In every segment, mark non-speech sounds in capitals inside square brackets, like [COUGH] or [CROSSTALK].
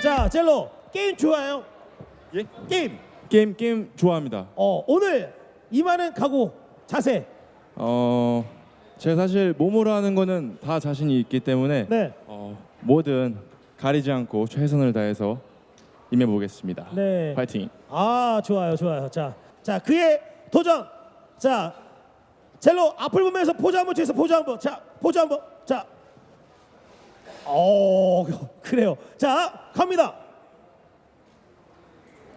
자, 젤로 게임 좋아요. 예? 게임. 게임 게임 좋아합니다. 어, 오늘 임하는 각오, 자세. 어 제가 사실 몸으로 하는 거는 다 자신이 있기 때문에 네. 어, 뭐든 가리지 않고 최선을 다해서 임해 보겠습니다. 네. 파이팅. 아, 좋아요. 좋아요. 자. 자, 그의 도전. 자. 젤로 앞을 보면서 포즈 한번 취해서 포즈 한번. 자, 포즈 한번. 자. 어, 그래요. 자, 갑니다.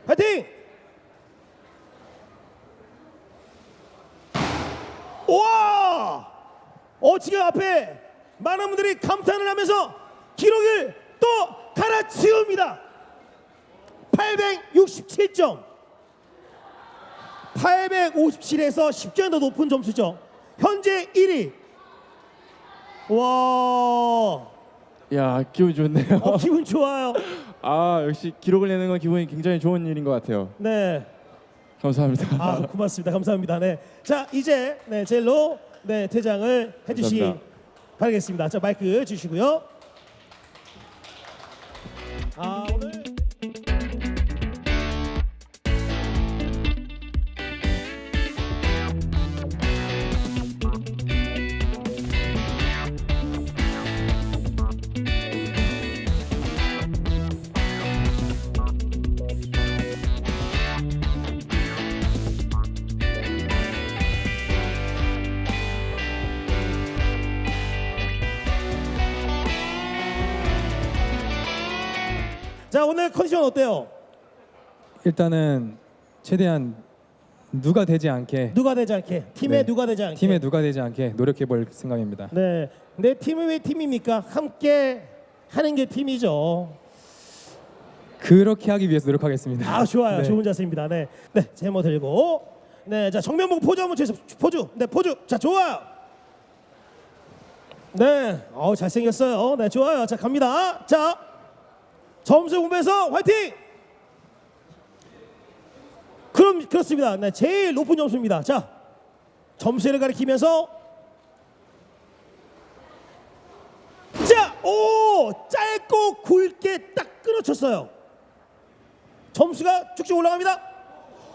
파이팅! 와! 어 지금 앞에 많은 분들이 감탄을 하면서 기록을 또 갈아치웁니다. 867점. 857에서 10점 더 높은 점수죠. 현재 1위. 와, 야 기분 좋네요. 어, 기분 좋아요. [LAUGHS] 아 역시 기록을 내는 건 기분이 굉장히 좋은 일인 것 같아요. 네, 감사합니다. 아 고맙습니다. 감사합니다. 네, 자 이제 네 젤로 네 퇴장을 해주시 감사합니다. 바라겠습니다. 자 마이크 주시고요. 아 자 오늘 컨디션 어때요? 일단은 최대한 누가 되지 않게 누가 되지 않게 팀에 네. 누가 되지 않게 팀에 누가 되지 않게 노력해 볼 생각입니다. 네. 내 팀이 왜 팀입니까? 함께 하는 게 팀이죠. 그렇게 하기 위해서 노력하겠습니다. 아 좋아요. 네. 좋은 자세입니다. 네. 네. 제모 들고. 네. 자 정면 보고 포즈 한번 주세요. 포즈. 네 포즈. 자 좋아요. 네. 어 잘생겼어요. 네 좋아요. 자 갑니다. 자 점수 보면서 화이팅. 그럼 그렇습니다. 네 제일 높은 점수입니다. 자 점수를 가리키면서 자, 오, 짧고 굵게 딱 끊어쳤어요. 점수가 쭉쭉 올라갑니다.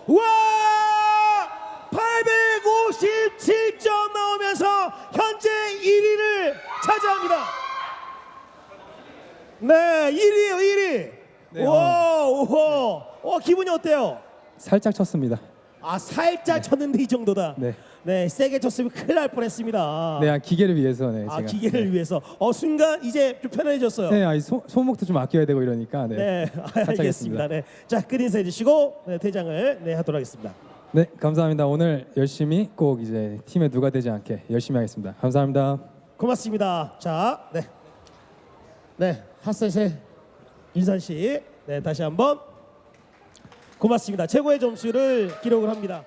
와! 857점 나오면서 현재 1위를 차지합니다. 네, 1위예요, 1위. 네, 와, 오, 어, 기분이 어때요? 살짝 쳤습니다. 아, 살짝 쳤는데 이 정도다. 네. 네, 세게 쳤으면 큰일 날 뻔했습니다. 네, 아, 기계를 위해서 네, 아, 제가. 기계를 네. 위해서. 어, 순간 이제 좀 편해졌어요. 네, 아, 소, 소목도 좀 아껴야 되고 이러니까 네. 네, [LAUGHS] 아, 알겠습니다. 했습니다. 네, 자 끝 인사 해 주시고 네, 퇴장을 네 하도록 하겠습니다. 네, 감사합니다. 오늘 열심히 꼭 이제 팀에 누가 되지 않게 열심히 하겠습니다. 감사합니다. 고맙습니다. 자, 네, 네 핫셋의 인산 씨, 네 다시 한번 고맙습니다. 최고의 점수를 기록을 합니다.